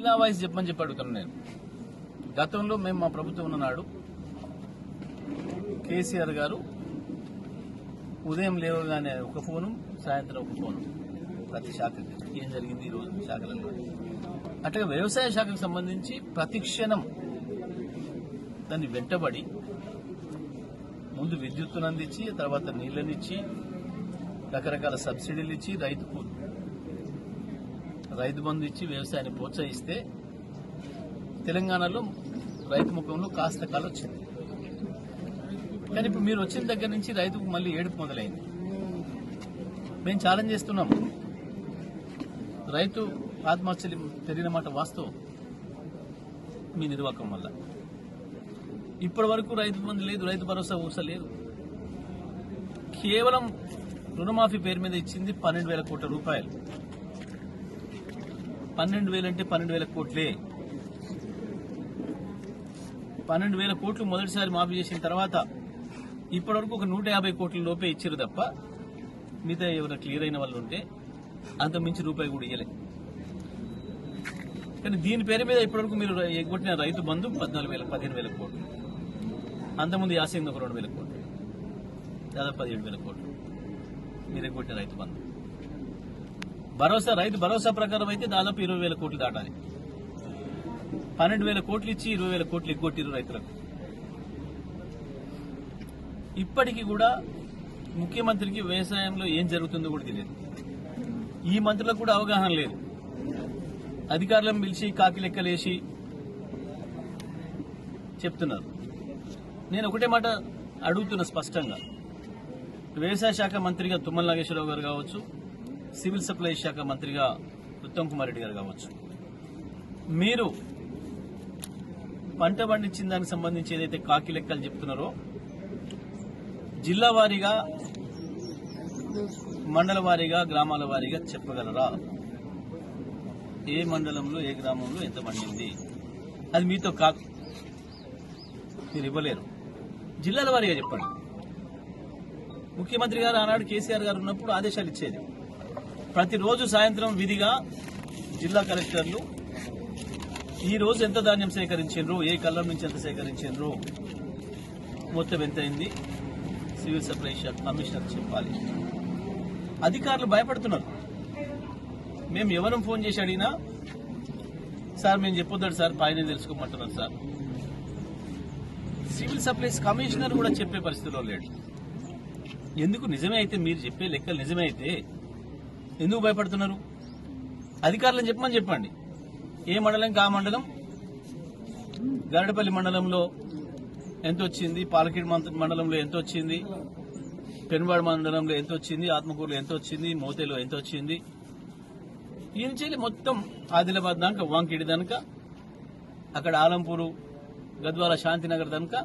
జిల్లా వైజ్ చెప్పమని చెప్పి అడుగుతున్నాను నేను. గతంలో మేము మా ప్రభుత్వం ఉన్ననాడు కేసీఆర్ గారు ఉదయం లేవగానే ఒక ఫోను సాయంత్రం ఒక ఫోను. ప్రతి శాఖకి ఏం జరిగింది ఈ రోజు శాఖలలో అట్లాగే వ్యవసాయ శాఖకు సంబంధించి ప్రతి క్షణం దాన్ని వెంటబడి ముందు విద్యుత్తును అందించి తర్వాత నీళ్ళనిచ్చి రకరకాల సబ్సిడీలు ఇచ్చి రైతుకు రైతు బంధు ఇచ్చి వ్యవసాయాన్ని ప్రోత్సహిస్తే తెలంగాణలో రైతు ముఖంలో కాస్త కాలం వచ్చింది. కానీ ఇప్పుడు మీరు వచ్చిన దగ్గర నుంచి రైతుకు మళ్ళీ ఏడుపు మొదలైంది. మేము ఛాలెంజ్ చేస్తున్నాం. రైతు ఆత్మహత్యలు పెరిగిన మాట వాస్తవం మీ నిర్వాహకం వల్ల. ఇప్పటి వరకు రైతు బంధు లేదు రైతు భరోసా ఊస లేదు. కేవలం రుణమాఫీ పేరు మీద ఇచ్చింది పన్నెండు వేల కోట్ల రూపాయలు. పన్నెండు వేలంటే పన్నెండు వేల కోట్లే. పన్నెండు వేల కోట్లు మొదటిసారి మాఫీ చేసిన తర్వాత ఇప్పటివరకు ఒక నూట యాభై కోట్ల లోపే ఇచ్చారు తప్ప మిగతా ఎవరైనా క్లియర్ అయిన వాళ్ళు ఉంటే అంత మించి రూపాయి కూడా ఇయ్యలే. కానీ దీని పేరు మీద ఇప్పటివరకు మీరు ఎగ్గొట్టిన రైతు బంధు పద్నాలుగు వేల పదిహేను వేల కోట్లు. అంతకుముందు యాసింగ్ ఒక రెండు వేల కోట్లు. దాదాపు పదిహేడు వేల కోట్లు. మీరు ఎగ్గొట్టిన రైతు బంధు. భరోసా రైతు భరోసా ప్రకారం అయితే దాదాపు ఇరవై వేల కోట్లు దాటాలి. పన్నెండు వేల కోట్లు ఇచ్చి ఇరవై వేల కోట్లు ఎగ్గొట్టిరు రైతులకు. ఇప్పటికీ కూడా ముఖ్యమంత్రికి వ్యవసాయంలో ఏం జరుగుతుందో కూడా తెలియదు. ఈ మంత్రులకు కూడా అవగాహన లేదు. అధికారులను పిలిచి కాకి లెక్కలేసి చెప్తున్నారు. నేను ఒకటే మాట అడుగుతున్నా స్పష్టంగా. వ్యవసాయ శాఖ మంత్రిగా తుమ్మల నాగేశ్వరరావు గారు కావచ్చు సివిల్ సప్లై శాఖ మంత్రిగా ఉత్తమ్ కుమార్ రెడ్డి గారు కావచ్చు. మీరు పంట పండించిన దానికి సంబంధించి ఏదైతే కాకి లెక్కలు చెప్తున్నారో జిల్లా వారీగా మండల వారీగా గ్రామాల వారీగా చెప్పగలరా? ఏ మండలంలో ఏ గ్రామంలో ఎంత పండింది? అది మీతో కాదు మీరు ఇవ్వలేరు. జిల్లాల వారీగా చెప్పండి. ముఖ్యమంత్రి గారు ఆనాడు కేసీఆర్ గారు ఉన్నప్పుడు ఆదేశాలు ఇచ్చేది. ప్రతిరోజు సాయంత్రం విధిగా జిల్లా కలెక్టర్లు ఈ రోజు ఎంత ధాన్యం సేకరించారు ఏ కళ్ళం నుంచి ఎంత సేకరించారు మొత్తం ఎంత అయింది సివిల్ సప్లై కమిషనర్ చెప్పాలి. అధికారులు భయపడుతున్నారు. మేము ఎవరం ఫోన్ చేసి అడిగినా సార్ మేము చెప్పొద్దాడు సార్ పైన తెలుసుకోమంటున్నారు సార్. సివిల్ సప్లైస్ కమిషనర్ కూడా చెప్పే పరిస్థితిలో లేడు. ఎందుకు? నిజమే అయితే మీరు చెప్పే లెక్కలు నిజమే అయితే ఎందుకు భయపడుతున్నారు? అధికారులను చెప్పమని చెప్పండి. ఏ మండలం కా మండలం? గరడపల్లి మండలంలో ఎంత వచ్చింది పాలకేడు మంత- మండలంలో ఎంత వచ్చింది పెనుబాడు మండలంలో ఎంత వచ్చింది ఆత్మకూరులో ఎంత వచ్చింది మోతేలో ఎంత వచ్చింది ఈ నుంచి మొత్తం ఆదిలాబాద్ దాకా వాంకిడి దాకా అక్కడ ఆలంపూరు గద్వాల శాంతినగర్ దాకా